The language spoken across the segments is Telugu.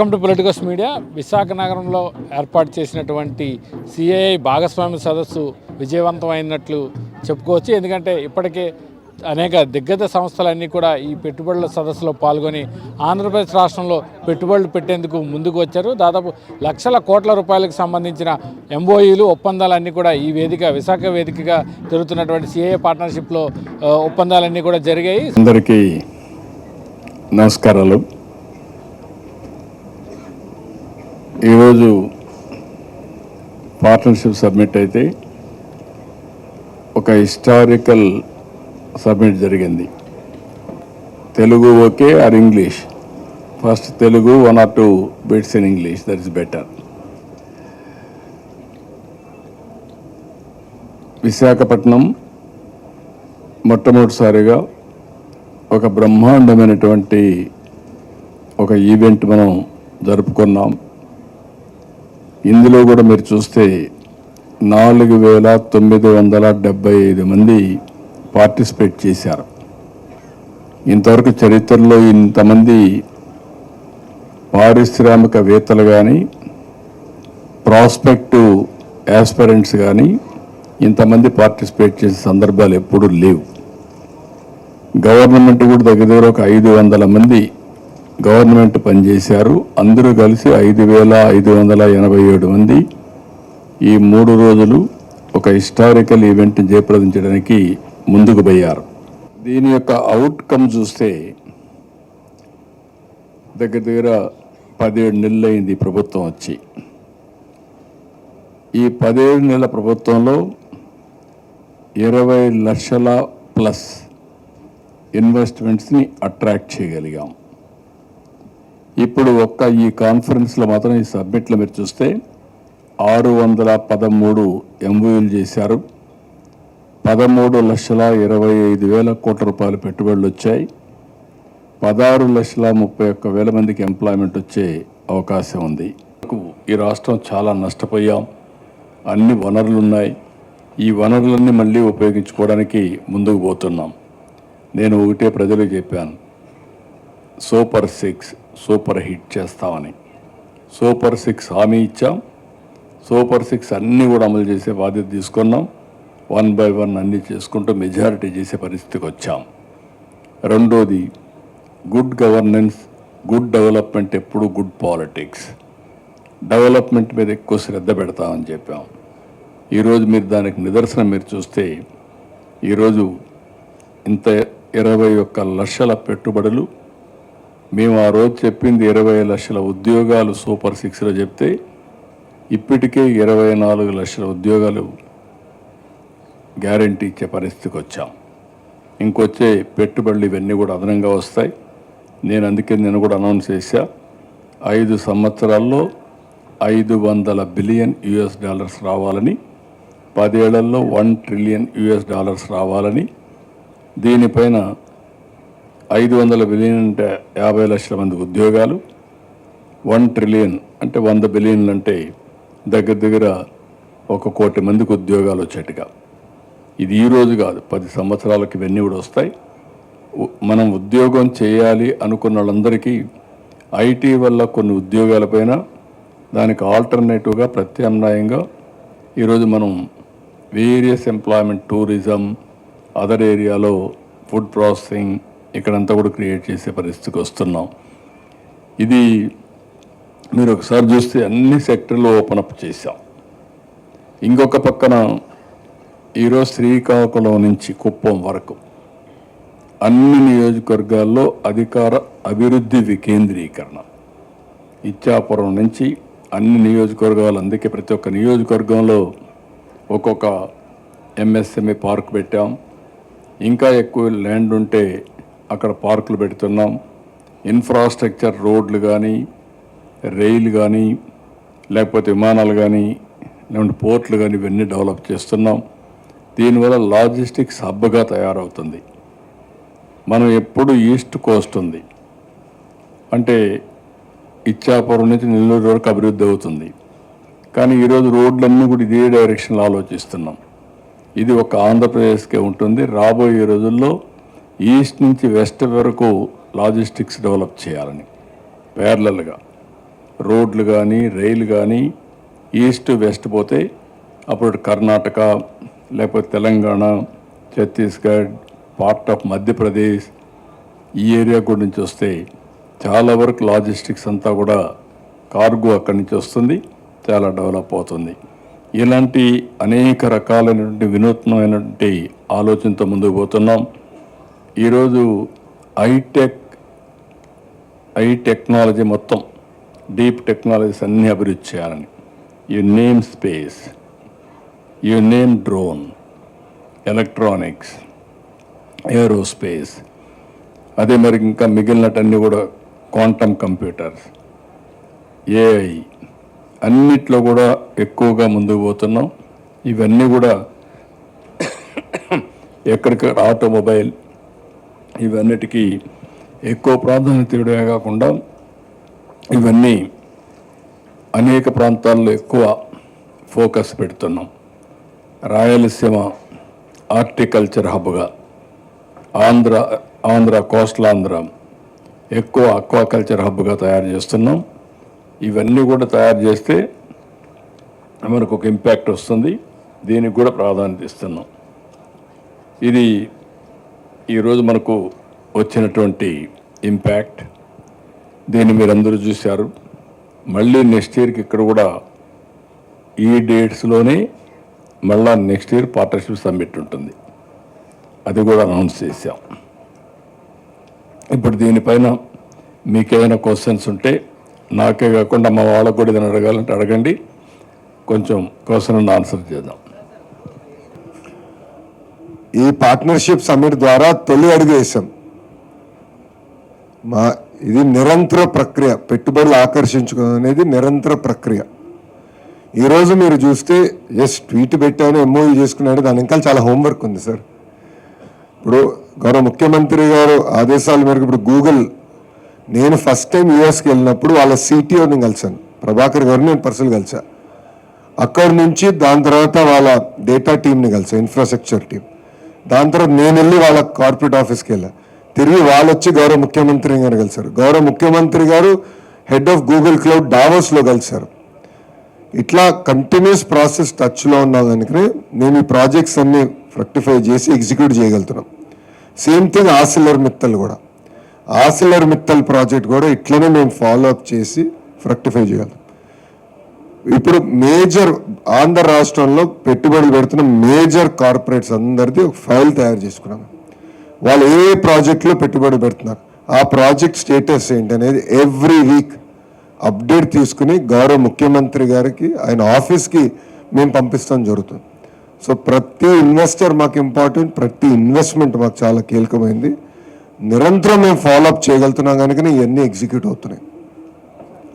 Welcome to politicals media. Visakha నగరంలో ఏర్పాటు చేసినటువంటి సిఐఐ భాగస్వామ్య సదస్సు విజయవంతమైనట్లు చెప్పుకోవచ్చు. ఎందుకంటే ఇప్పటికే అనేక దిగ్గజ సంస్థలన్నీ కూడా ఈ పెట్టుబడుల సదస్సులో పాల్గొని ఆంధ్రప్రదేశ్ రాష్ట్రంలో పెట్టుబడులు పెట్టేందుకు ముందుకు వచ్చారు. దాదాపు లక్షల కోట్ల రూపాయలకు సంబంధించిన ఎంఓఈలు ఒప్పందాలన్నీ కూడా ఈ వేదిక విశాఖ వేదికగా జరుగుతున్నటువంటి సిఐఏ పార్ట్నర్షిప్లో ఒప్పందాలన్నీ కూడా జరిగాయి. అందరికీ నమస్కారాలు. ఈరోజు పార్ట్నర్షిప్ సబ్మిట్ అయితే ఒక హిస్టారికల్ సబ్మిట్ జరిగింది. Telugu okay or English? First Telugu one or two bits in English that is better Visakhapatnam మొట్టమొదటిసారిగా ఒక బ్రహ్మాండమైనటువంటి ఒక ఈవెంట్ మనం జరుపుకున్నాం. ఇందులో కూడా మీరు చూస్తే నాలుగు వేల తొమ్మిది వందల డెబ్బై ఐదు మంది పార్టిసిపేట్ చేశారు. ఇంతవరకు చరిత్రలో ఇంతమంది పారిశ్రామికవేత్తలు కానీ ప్రాస్పెక్టివ్ యాస్పరెంట్స్ కానీ ఇంతమంది పార్టిసిపేట్ చేసే సందర్భాలు ఎప్పుడూ లేవు. గవర్నమెంట్ కూడా దగ్గర దగ్గర ఒక ఐదు వందల మంది గవర్నమెంట్ పనిచేశారు. అందరూ కలిసి ఐదు వేల ఐదు వందల ఎనభై ఏడు మంది ఈ మూడు రోజులు ఒక హిస్టారికల్ ఈవెంట్ జయప్రదించడానికి ముందుకు పోయారు. దీని యొక్క అవుట్కమ్ చూస్తే దగ్గర దగ్గర పదిహేడు నెలలు అయింది ప్రభుత్వం వచ్చి. ఈ పదిహేడు నెలల ప్రభుత్వంలో ఇరవై లక్షల ప్లస్ ఇన్వెస్ట్మెంట్స్ని అట్రాక్ట్ చేయగలిగాం. ఇప్పుడు ఒక్క ఈ కాన్ఫరెన్స్లో మాత్రం ఈ సబ్మిట్లో మీరు చూస్తే ఆరు వందల పదమూడు ఎంఓయూలు చేశారు. పదమూడు లక్షల ఇరవై ఐదు వేల కోట్ల రూపాయలు పెట్టుబడులు వచ్చాయి. పదహారు లక్షల ముప్పై ఒక్క వేల మందికి ఎంప్లాయ్మెంట్ వచ్చే అవకాశం ఉంది. ఈ రాష్ట్రం చాలా నష్టపోయాం. అన్ని వనరులు ఉన్నాయి. ఈ వనరులన్నీ మళ్ళీ ఉపయోగించుకోవడానికి ముందుకు పోతున్నాం. నేను ఒకటే ప్రజలకు చెప్పాను. సూపర్ సిక్స్ సూపర్ హిట్ చేస్తామని. సూపర్ సిక్స్ హామీ ఇచ్చాం. సూపర్ సిక్స్ అన్నీ కూడా అమలు చేసే బాధ్యత తీసుకున్నాం. వన్ బై వన్ అన్నీ చేసుకుంటూ మెజారిటీ చేసే పరిస్థితికి వచ్చాం. రెండోది గుడ్ గవర్నెన్స్ గుడ్ డెవలప్మెంట్ ఎప్పుడు గుడ్ పాలిటిక్స్. డెవలప్మెంట్ మీద ఎక్కువ శ్రద్ధ పెడతామని చెప్పాం. ఈరోజు మీరు దానికి నిదర్శనం మీరు చూస్తే ఈరోజు ఇంత ఇరవై ఒక్క లక్షల పెట్టుబడులు మేము ఆ రోజు చెప్పింది ఇరవై లక్షల ఉద్యోగాలు సూపర్ సిక్స్లో చెప్తే ఇప్పటికే ఇరవై నాలుగు లక్షల ఉద్యోగాలు గ్యారంటీ ఇచ్చే పరిస్థితికి వచ్చాం. ఇంకొచ్చే పెట్టుబడులు ఇవన్నీ కూడా అదనంగా వస్తాయి. నేను అందుకే నేను కూడా అనౌన్స్ చేశా. ఐదు సంవత్సరాల్లో ఐదు వందల బిలియన్ యుఎస్ డాలర్స్ రావాలని పదేళ్ళలో వన్ ట్రిలియన్ యుఎస్ డాలర్స్ రావాలని దీనిపైన ఐదు వందల బిలియన్ అంటే యాభై లక్షల మంది ఉద్యోగాలు వన్ ట్రిలియన్ అంటే వంద బిలియన్లు అంటే దగ్గర దగ్గర ఒక కోటి మందికి ఉద్యోగాలు వచ్చేట్టుగా. ఇది ఈరోజు కాదు పది సంవత్సరాలకి ఇవన్నీ కూడా వస్తాయి. మనం ఉద్యోగం చేయాలి అనుకున్న వాళ్ళందరికీ ఐటీ వల్ల కొన్ని ఉద్యోగాలపైన దానికి ఆల్టర్నేటివ్గా ప్రత్యామ్నాయంగా ఈరోజు మనం వేరియస్ ఎంప్లాయ్మెంట్ టూరిజం అదర్ ఏరియాలో ఫుడ్ ప్రాసెసింగ్ ఇక్కడంతా కూడా క్రియేట్ చేసే పరిస్థితికి వస్తున్నాం. ఇది మీరు ఒకసారి చూస్తే అన్ని సెక్టర్లు ఓపెన్ అప్ చేశాం. ఇంకొక పక్కన ఈరోజు శ్రీకాకుళం నుంచి కుప్పం వరకు. అన్ని నియోజకవర్గాల్లో అధికార అభివృద్ధి వికేంద్రీకరణ. ఇచ్చాపురం నుంచి అన్ని నియోజకవర్గాలు అందుకే ప్రతి ఒక్క నియోజకవర్గంలో ఒక్కొక్క ఎంఎస్ఎంఏ పార్క్ పెట్టాం. ఇంకా ఎక్కువ ల్యాండ్ ఉంటే అక్కడ పార్కులు పెడుతున్నాం. ఇన్ఫ్రాస్ట్రక్చర్ రోడ్లు కానీ రైలు కానీ లేకపోతే విమానాలు కానీ లేకుంటే పోర్ట్లు కానీ ఇవన్నీ డెవలప్ చేస్తున్నాం. దీనివల్ల లాజిస్టిక్స్ హబ్గా తయారవుతుంది. మనం ఎప్పుడు ఈస్ట్ కోస్ట్ ఉంది. అంటే ఇచ్చాపురం నుంచి నెల్లూరు వరకు అభివృద్ధి అవుతుంది. కానీ ఈరోజు రోడ్లన్నీ కూడా ఇదే డైరెక్షన్లో ఆలోచిస్తున్నాం. ఇది ఒక ఆంధ్రప్రదేశ్కే ఉంటుంది. రాబోయే రోజుల్లో ఈస్ట్ నుంచి వెస్ట్ వరకు లాజిస్టిక్స్ డెవలప్ చేయాలని ప్యారలల్గా రోడ్లు కానీ రైలు కానీ ఈస్ట్ వెస్ట్ పోతే అప్పుడు కర్ణాటక లేకపోతే తెలంగాణ ఛత్తీస్గఢ్ పార్ట్ ఆఫ్ మధ్యప్రదేశ్ ఈ ఏరియా కూడా నుంచి వస్తే చాలా వరకు లాజిస్టిక్స్ అంతా కూడా కార్గో అక్కడి నుంచి వస్తుంది చాలా డెవలప్ అవుతుంది. ఇలాంటి అనేక రకాలైనటువంటి వినూత్నమైనటువంటి ఆలోచనతో ముందుకు పోతున్నాం. ఈరోజు ఐటెక్ ఐ టెక్నాలజీ మొత్తం డీప్ టెక్నాలజీస్ అన్నీ అభివృద్ధి చేయాలని. You name space you name drone electronics aerospace. అదే మరి ఇంకా మిగిలినటన్నీ కూడా క్వాంటమ్ కంప్యూటర్స్ ఏఐ. అన్నిట్లో కూడా ఎక్కువగా ముందుకు పోతున్నాం. ఇవన్నీ కూడా ఎక్కడికక్కడ ఆటోమొబైల్ ఇవన్నిటికీ ఎక్కువ ప్రాధాన్యత ఇవ్వడమే కాకుండా ఇవన్నీ అనేక ప్రాంతాల్లో ఎక్కువ ఫోకస్ పెడుతున్నాం. రాయలసీమ ఆర్టికల్చర్ హబ్గా ఆంధ్ర ఆంధ్ర కోస్టల్ ఆంధ్ర ఎక్కువ అక్వాకల్చర్ హబ్గా తయారు చేస్తున్నాం. ఇవన్నీ కూడా తయారు చేస్తే మనకు ఒక ఇంపాక్ట్ వస్తుంది. దీనికి కూడా ప్రాధాన్యత ఇస్తున్నాం. ఇది ఈరోజు మనకు వచ్చినటువంటి ఇంపాక్ట్ దీన్ని మీరందరూ చూశారు. మళ్ళీ నెక్స్ట్ ఇయర్కి ఇక్కడ కూడా ఈ డేట్స్లోనే మళ్ళా నెక్స్ట్ ఇయర్ పార్ట్నర్షిప్ సమ్మిట్ ఉంటుంది. అది కూడా అనౌన్స్ చేశాం. ఇప్పుడు దీనిపైన మీకేమైనా క్వశ్చన్స్ ఉంటే నాకే కాకుండా మా వాళ్ళకు కూడా ఏదైనా అడగాలంటే అడగండి. కొంచెం క్వశ్చన్ ఆన్సర్ చేద్దాం. ఈ పార్ట్నర్షిప్ సమ్మిట్ ద్వారా తొలి అడుగు వేసాం మా ఇది నిరంతర ప్రక్రియ. పెట్టుబడులు ఆకర్షించుకోవడం అనేది నిరంతర ప్రక్రియ. ఈరోజు మీరు చూస్తే ఎస్ ట్వీట్ పెట్టాను ఎంఓయూ చేసుకున్నాడు దాని ఇంకా చాలా హోంవర్క్ ఉంది సార్ ఇప్పుడు గౌరవ ముఖ్యమంత్రి గారు ఆదేశాల మేరకు ఇప్పుడు గూగుల్ నేను ఫస్ట్ టైం యూఎస్కి వెళ్ళినప్పుడు వాళ్ళ సిటిఓని కలిశాను. ప్రభాకర్ గారిని నేను పర్సనల్ కలిసా అక్కడి నుంచి దాని తర్వాత వాళ్ళ డేటా టీంని కలిసా ఇన్ఫ్రాస్ట్రక్చర్ టీం దాని తర్వాత నేను వెళ్ళి వాళ్ళ కార్పొరేట్ ఆఫీస్కి వెళ్ళా. తిరిగి వాళ్ళు వచ్చి గౌరవ ముఖ్యమంత్రి గారు కలిశారు. గౌరవ ముఖ్యమంత్రి గారు హెడ్ ఆఫ్ గూగుల్ క్లౌడ్ డావోస్లో కలిశారు. ఇట్లా కంటిన్యూస్ ప్రాసెస్ టచ్లో ఉన్నా కనుకనే మేము ఈ ప్రాజెక్ట్స్ అన్ని ఫ్రక్టిఫై చేసి ఎగ్జిక్యూట్ చేయగలుగుతున్నాం. సేమ్ థింగ్ ఆసిలర్ మిత్తల్ కూడా. ఆసిలర్ మిత్తల్ ప్రాజెక్ట్ కూడా ఇట్లనే మేము ఫాలో అప్ చేసి ఫ్రక్టిఫై చేయగలుగుతాం ఇప్పుడు మేజర్ ఆంధ్ర రాష్ట్రంలో పెట్టుబడులు పెడుతున్న మేజర్ కార్పొరేట్స్ అందరిది ఒక ఫైల్ తయారు చేసుకున్నాం. వాళ్ళు ఏ ప్రాజెక్ట్లో పెట్టుబడి పెడుతున్నారు? ఆ ప్రాజెక్ట్ స్టేటస్ ఏంటి అనేది ఎవ్రీ వీక్ అప్డేట్ తీసుకుని గౌరవ ముఖ్యమంత్రి గారికి ఆయన ఆఫీస్కి మేము పంపిస్తాం జరుగుతుంది. సో ప్రతి ఇన్వెస్టర్ మాకు ఇంపార్టెంట్ ప్రతి ఇన్వెస్ట్మెంట్ మాకు చాలా కీలకమైంది. నిరంతరం మేము ఫాలోఅప్ చేయగలుగుతున్నాం కనుక ఇవన్నీ ఎగ్జిక్యూట్ అవుతున్నాయి.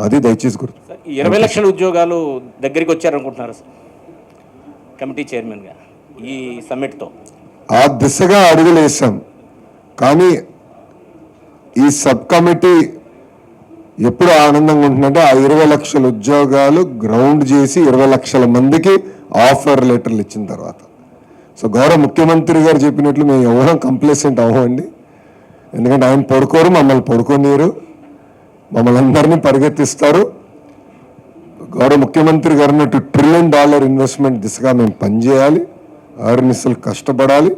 అది దయచేసి గుర్తు ఇరవై లక్షల ఉద్యోగాలు దగ్గరికి వచ్చారనుకుంటున్నారు కమిటీ చైర్మన్గా ఈ సమ్మిట్తో. ఆ దిశగా అడుగులు వేసాం కానీ ఈ సబ్ కమిటీ ఎప్పుడు ఆనందంగా ఉంటుందంటే ఆ ఇరవై లక్షల ఉద్యోగాలు గ్రౌండ్ చేసి ఇరవై లక్షల మందికి ఆఫర్ లెటర్లు ఇచ్చిన తర్వాత. సో గౌరవ ముఖ్యమంత్రి గారు చెప్పినట్లు మేము ఎవరం కంప్లేసెంట్ అవ్వండి ఎందుకంటే ఆయన పడుకోరు మమ్మల్ని పడుకోనీరు మమ్మల్ని అందరినీ పరిగెత్తిస్తారు. గౌరవ ముఖ్యమంత్రి గారు అన్నట్టు ట్రిలియన్ డాలర్ ఇన్వెస్ట్మెంట్ దిశగా మేము పనిచేయాలి. ఆర్నిసలు కష్టపడాలి.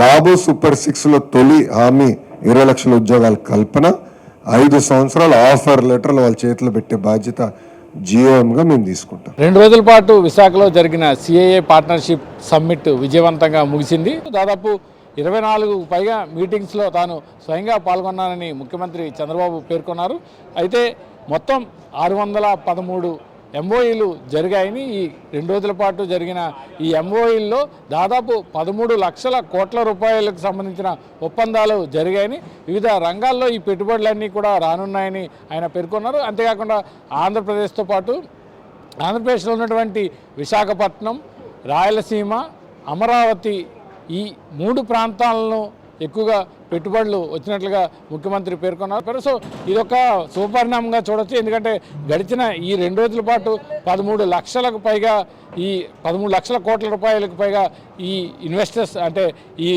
బాబు సూపర్ సిక్స్లో తొలి హామీ ఇరవై లక్షల ఉద్యోగాల కల్పన. ఐదు సంవత్సరాల ఆఫర్ లెటర్లు వాళ్ళ చేతిలో పెట్టే బాధ్యత జియోఎంగా మేము తీసుకుంటాం. రెండు రోజుల పాటు విశాఖలో జరిగిన సిఏఏ పార్ట్నర్షిప్ సమ్మిట్ విజయవంతంగా ముగిసింది. దాదాపు ఇరవై నాలుగు పైగా మీటింగ్స్లో తాను స్వయంగా పాల్గొన్నానని ముఖ్యమంత్రి చంద్రబాబు పేర్కొన్నారు. అయితే మొత్తం ఆరు వందల పదమూడు ఎంఓఈలు జరిగాయని ఈ రెండు రోజుల పాటు జరిగిన ఈ ఎంఓఈల్లో దాదాపు పదమూడు లక్షల కోట్ల రూపాయలకు సంబంధించిన ఒప్పందాలు జరిగాయని వివిధ రంగాల్లో ఈ పెట్టుబడులన్నీ కూడా రానున్నాయని ఆయన పేర్కొన్నారు. అంతేకాకుండా ఆంధ్రప్రదేశ్తో పాటు ఆంధ్రప్రదేశ్లో ఉన్నటువంటి విశాఖపట్నం రాయలసీమ అమరావతి ఈ మూడు ప్రాంతాలను ఎక్కువగా పెట్టుబడులు వచ్చినట్లుగా ముఖ్యమంత్రి పేర్కొన్నారు. సో ఇదొక శుభపరిణామంగా చూడొచ్చు. ఎందుకంటే గడిచిన ఈ రెండు రోజుల పాటు పదమూడు లక్షలకు పైగా ఈ పదమూడు లక్షల కోట్ల రూపాయలకు పైగా ఈ ఇన్వెస్టర్స్ అంటే ఈ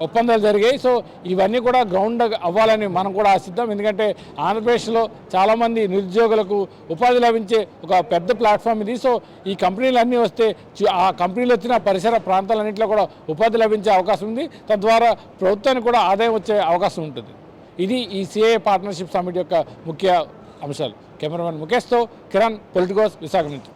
ఒప్పందాలు జరిగాయి. సో ఇవన్నీ కూడా గ్రౌండ్ అవ్వాలని మనం కూడా ఆశిద్దాం. ఎందుకంటే ఆంధ్రప్రదేశ్లో చాలామంది నిరుద్యోగులకు ఉపాధి లభించే ఒక పెద్ద ప్లాట్ఫామ్ ఇది. సో ఈ కంపెనీలు అన్నీ వస్తే చు- ఆ కంపెనీలు వచ్చిన పరిసర ప్రాంతాలన్నింటిలో కూడా ఉపాధి లభించే అవకాశం ఉంది. తద్వారా ప్రభుత్వానికి కూడా ఆదాయం వచ్చే అవకాశం ఉంటుంది. ఇది ఈ సిఏ పార్ట్నర్షిప్ సమిట్ యొక్క ముఖ్య అంశాలు. కెమెరామెన్ ముఖేష్తో కిరణ్ పొలిటికోస్ విశాఖ నుంచి.